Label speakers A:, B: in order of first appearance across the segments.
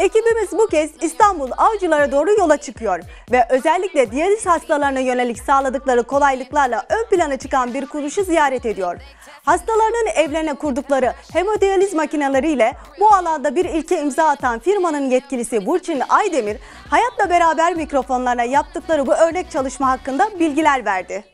A: Ekibimiz bu kez İstanbul Avcılar'a doğru yola çıkıyor ve özellikle diyaliz hastalarına yönelik sağladıkları kolaylıklarla ön plana çıkan bir kuruluşu ziyaret ediyor. Hastalarının evlerine kurdukları hemodiyaliz makineleriyle bu alanda bir ilke imza atan firmanın yetkilisi Burçin Aydemir, hayatla beraber mikrofonlarına yaptıkları bu örnek çalışma hakkında bilgiler verdi.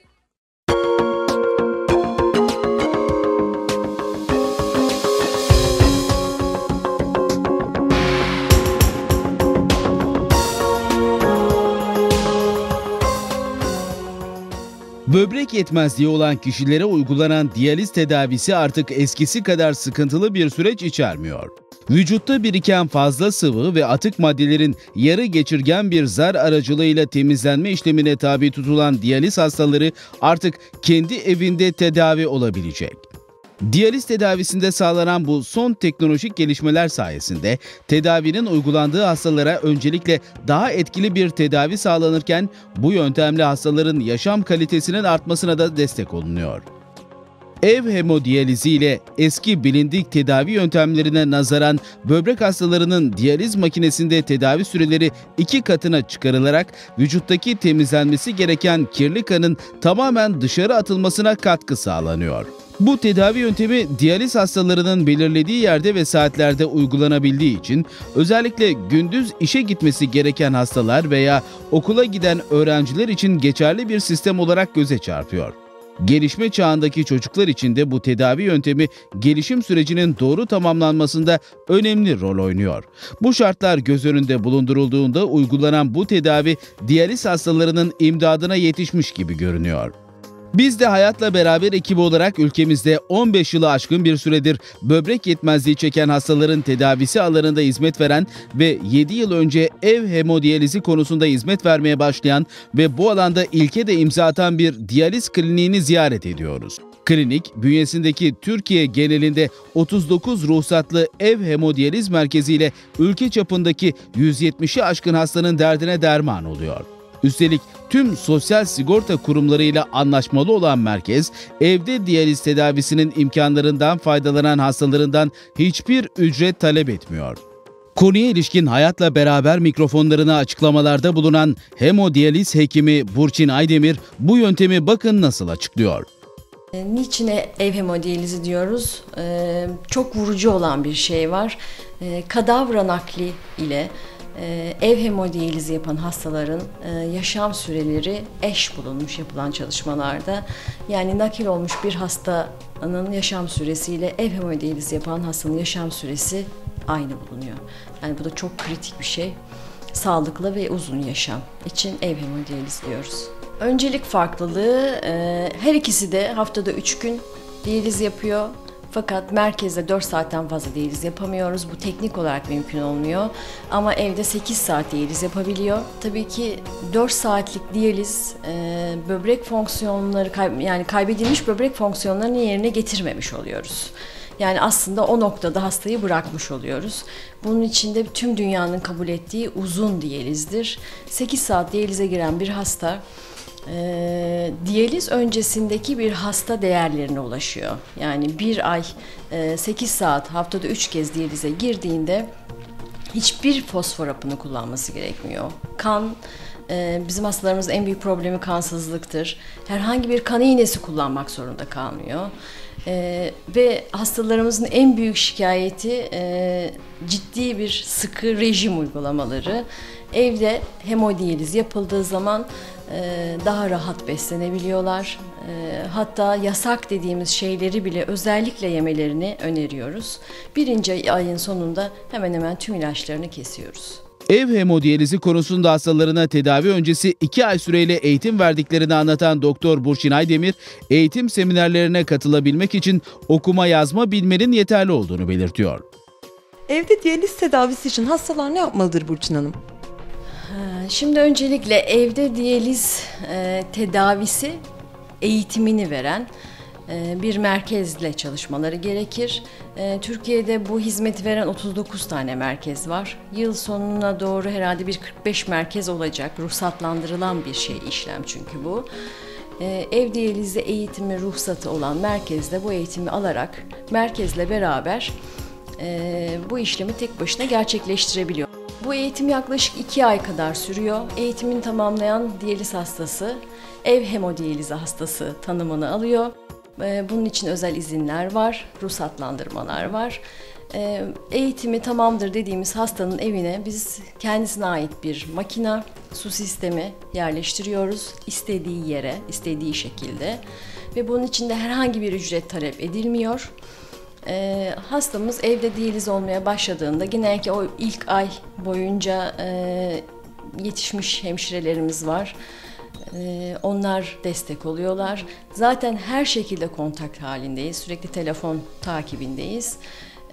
B: Böbrek yetmezliği olan kişilere uygulanan diyaliz tedavisi artık eskisi kadar sıkıntılı bir süreç içermiyor. Vücutta biriken fazla sıvı ve atık maddelerin yarı geçirgen bir zar aracılığıyla temizlenme işlemine tabi tutulan diyaliz hastaları artık kendi evinde tedavi olabilecek. Diyaliz tedavisinde sağlanan bu son teknolojik gelişmeler sayesinde tedavinin uygulandığı hastalara öncelikle daha etkili bir tedavi sağlanırken bu yöntemle hastaların yaşam kalitesinin artmasına da destek olunuyor. Ev hemodiyalizi ile eski bilindik tedavi yöntemlerine nazaran böbrek hastalarının diyaliz makinesinde tedavi süreleri iki katına çıkarılarak vücuttaki temizlenmesi gereken kirli kanın tamamen dışarı atılmasına katkı sağlanıyor. Bu tedavi yöntemi diyaliz hastalarının belirlediği yerde ve saatlerde uygulanabildiği için özellikle gündüz işe gitmesi gereken hastalar veya okula giden öğrenciler için geçerli bir sistem olarak göze çarpıyor. Gelişme çağındaki çocuklar için de bu tedavi yöntemi gelişim sürecinin doğru tamamlanmasında önemli rol oynuyor. Bu şartlar göz önünde bulundurulduğunda uygulanan bu tedavi diyaliz hastalarının imdadına yetişmiş gibi görünüyor. Biz de Hayatla Beraber ekibi olarak ülkemizde 15 yılı aşkın bir süredir böbrek yetmezliği çeken hastaların tedavisi alanında hizmet veren ve 7 yıl önce ev hemodiyalizi konusunda hizmet vermeye başlayan ve bu alanda ilke de imza atan bir diyaliz kliniğini ziyaret ediyoruz. Klinik, bünyesindeki Türkiye genelinde 39 ruhsatlı ev hemodiyaliz merkeziyle ülke çapındaki 170'i aşkın hastanın derdine derman oluyor. Üstelik tüm sosyal sigorta kurumlarıyla anlaşmalı olan merkez, evde diyaliz tedavisinin imkanlarından faydalanan hastalarından hiçbir ücret talep etmiyor. Konuya ilişkin hayatla beraber mikrofonlarına açıklamalarda bulunan hemodiyaliz hekimi Burçin Aydemir bu yöntemi bakın nasıl açıklıyor.
C: E, Niçin ev hemodiyalizi diyoruz? Ee, çok vurucu olan bir şey var. Ee, kadavra nakli ile ev hemodiyalizi yapan hastaların e, yaşam süreleri eş bulunmuş yapılan çalışmalarda. Yani nakil olmuş bir hastanın yaşam süresiyle ev hemodiyalizi yapan hastanın yaşam süresi aynı bulunuyor. Yani bu da çok kritik bir şey. Sağlıklı ve uzun yaşam için ev hemodiyalizi diyoruz. Öncelik farklılığı e, her ikisi de haftada 3 gün diyaliz yapıyor. Fakat merkezde 4 saatten fazla diyaliz yapamıyoruz. Bu teknik olarak mümkün olmuyor. Ama evde 8 saat diyaliz yapabiliyor. Tabii ki 4 saatlik diyaliz e, böbrek fonksiyonları kay- yani kaybedilmiş böbrek fonksiyonlarını yerine getirmemiş oluyoruz. Yani aslında o noktada hastayı bırakmış oluyoruz. Bunun içinde tüm dünyanın kabul ettiği uzun diyalizdir. 8 saat diyalize giren bir hasta e, diyaliz öncesindeki bir hasta değerlerine ulaşıyor. Yani bir ay e, 8 saat haftada 3 kez diyalize girdiğinde hiçbir fosfor hapını kullanması gerekmiyor. Kan bizim hastalarımızın en büyük problemi kansızlıktır. Herhangi bir kan iğnesi kullanmak zorunda kalmıyor. E, ve hastalarımızın en büyük şikayeti e, ciddi bir sıkı rejim uygulamaları. Evde hemodiyaliz yapıldığı zaman e, daha rahat beslenebiliyorlar. E, hatta yasak dediğimiz şeyleri bile özellikle yemelerini öneriyoruz. Birinci ayın sonunda hemen hemen tüm ilaçlarını kesiyoruz.
B: Ev hemodiyalizi konusunda hastalarına tedavi öncesi 2 ay süreyle eğitim verdiklerini anlatan Doktor Burçin Aydemir, eğitim seminerlerine katılabilmek için okuma yazma bilmenin yeterli olduğunu belirtiyor.
D: Evde diyaliz tedavisi için hastalar ne yapmalıdır Burçin Hanım?
C: Şimdi öncelikle evde diyaliz e, tedavisi eğitimini veren bir merkezle çalışmaları gerekir. E, Türkiye'de bu hizmeti veren 39 tane merkez var. Yıl sonuna doğru herhalde bir 45 merkez olacak. Ruhsatlandırılan bir şey işlem çünkü bu. E, ev diyalizi eğitimi ruhsatı olan merkezde bu eğitimi alarak merkezle beraber e, bu işlemi tek başına gerçekleştirebiliyor. Bu eğitim yaklaşık iki ay kadar sürüyor. Eğitimin tamamlayan diyaliz hastası ev hemodiyalizi hastası tanımını alıyor. Ee, Bunun için özel izinler var, ruhsatlandırmalar var. Ee, Eğitimi tamamdır dediğimiz hastanın evine biz kendisine ait bir makina, su sistemi yerleştiriyoruz. istediği yere, istediği şekilde. Ve bunun için de herhangi bir ücret talep edilmiyor. Ee, hastamız evde diyaliz olmaya başladığında genellikle o ilk ay boyunca e, yetişmiş hemşirelerimiz var. Ee, onlar destek oluyorlar. Zaten her şekilde kontak halindeyiz. Sürekli telefon takibindeyiz.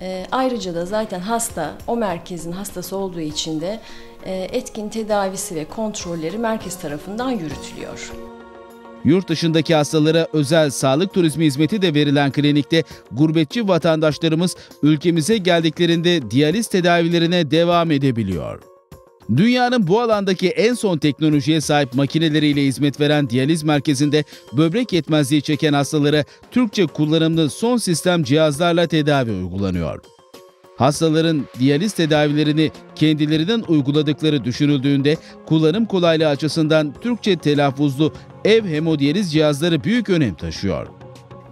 C: Ee, ayrıca da zaten hasta o merkezin hastası olduğu için de e, etkin tedavisi ve kontrolleri merkez tarafından yürütülüyor.
B: Yurt dışındaki hastalara özel sağlık turizmi hizmeti de verilen klinikte gurbetçi vatandaşlarımız ülkemize geldiklerinde diyaliz tedavilerine devam edebiliyor. Dünyanın bu alandaki en son teknolojiye sahip makineleriyle hizmet veren diyaliz merkezinde böbrek yetmezliği çeken hastalara Türkçe kullanımlı son sistem cihazlarla tedavi uygulanıyor. Hastaların diyaliz tedavilerini kendilerinden uyguladıkları düşünüldüğünde kullanım kolaylığı açısından Türkçe telaffuzlu ev hemodiyaliz cihazları büyük önem taşıyor.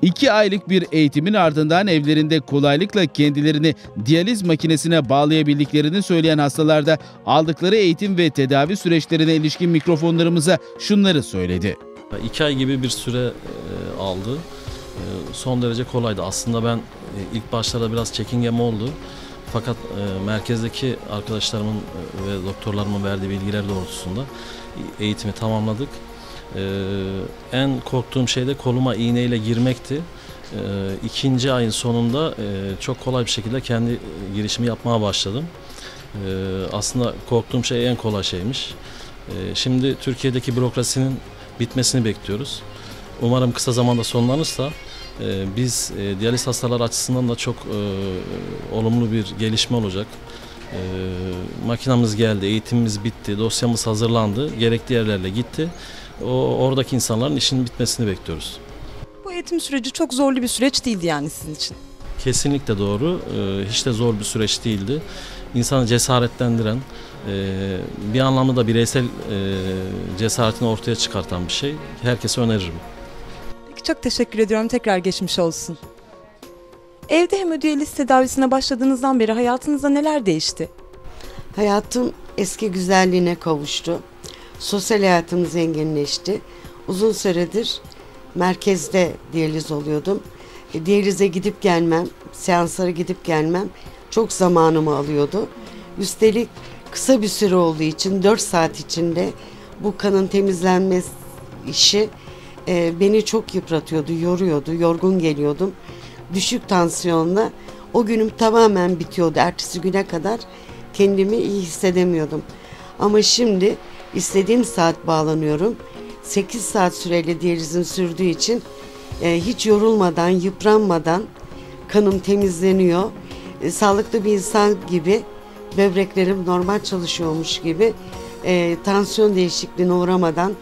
B: 2 aylık bir eğitimin ardından evlerinde kolaylıkla kendilerini diyaliz makinesine bağlayabildiklerini söyleyen hastalar da aldıkları eğitim ve tedavi süreçlerine ilişkin mikrofonlarımıza şunları söyledi.
E: İki ay gibi bir süre e, aldı. E, son derece kolaydı. Aslında ben e, ilk başlarda biraz çekingem oldu. Fakat merkezdeki arkadaşlarımın ve doktorlarımın verdiği bilgiler doğrultusunda eğitimi tamamladık. E, en korktuğum şey de koluma iğneyle girmekti. E, ikinci ayın sonunda e, çok kolay bir şekilde kendi girişimi yapmaya başladım. E, aslında korktuğum şey en kolay şeymiş. E, şimdi Türkiye'deki bürokrasinin bitmesini bekliyoruz. Umarım kısa zamanda sonlanırsa e, biz e, diyaliz hastalar açısından da çok e, olumlu bir gelişme olacak. E, makinamız geldi, eğitimimiz bitti, dosyamız hazırlandı, gerekli yerlerle gitti. O oradaki insanların işinin bitmesini bekliyoruz.
D: Bu eğitim süreci çok zorlu bir süreç değildi yani sizin için.
E: Kesinlikle doğru. E, hiç de zor bir süreç değildi. İnsanı cesaretlendiren, e, bir anlamda da bireysel e, cesaretini ortaya çıkartan bir şey. Herkese öneririm.
D: Peki çok teşekkür ediyorum. Tekrar geçmiş olsun. Evde hemodiyaliz tedavisine başladığınızdan beri hayatınızda neler değişti?
F: Hayatım eski güzelliğine kavuştu. Sosyal hayatım zenginleşti. Uzun süredir merkezde diyaliz oluyordum. E, diyalize gidip gelmem, seanslara gidip gelmem çok zamanımı alıyordu. Üstelik kısa bir süre olduğu için 4 saat içinde bu kanın temizlenme işi e, beni çok yıpratıyordu, yoruyordu, yorgun geliyordum. Düşük tansiyonla o günüm tamamen bitiyordu. Ertesi güne kadar kendimi iyi hissedemiyordum. Ama şimdi istediğim saat bağlanıyorum. 8 saat süreli diyalizim sürdüğü için e, hiç yorulmadan, yıpranmadan kanım temizleniyor. E, sağlıklı bir insan gibi böbreklerim normal çalışıyormuş gibi e, tansiyon değişikliğine uğramadan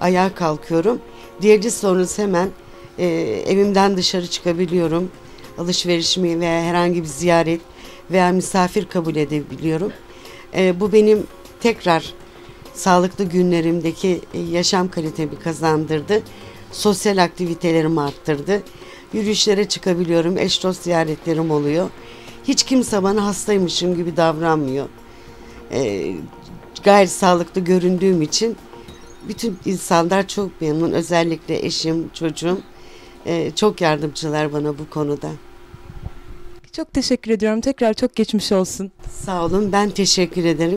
F: ayağa kalkıyorum. Diyaliz sonrası hemen e, evimden dışarı çıkabiliyorum. Alışverişimi veya herhangi bir ziyaret veya misafir kabul edebiliyorum. E, bu benim tekrar sağlıklı günlerimdeki e, yaşam kalitemi kazandırdı. Sosyal aktivitelerimi arttırdı. Yürüyüşlere çıkabiliyorum. Eş dost ziyaretlerim oluyor. Hiç kimse bana hastaymışım gibi davranmıyor. E, gayet sağlıklı göründüğüm için bütün insanlar çok memnun. Özellikle eşim, çocuğum e, çok yardımcılar bana bu konuda.
D: Çok teşekkür ediyorum. Tekrar çok geçmiş olsun.
F: Sağ olun. Ben teşekkür ederim.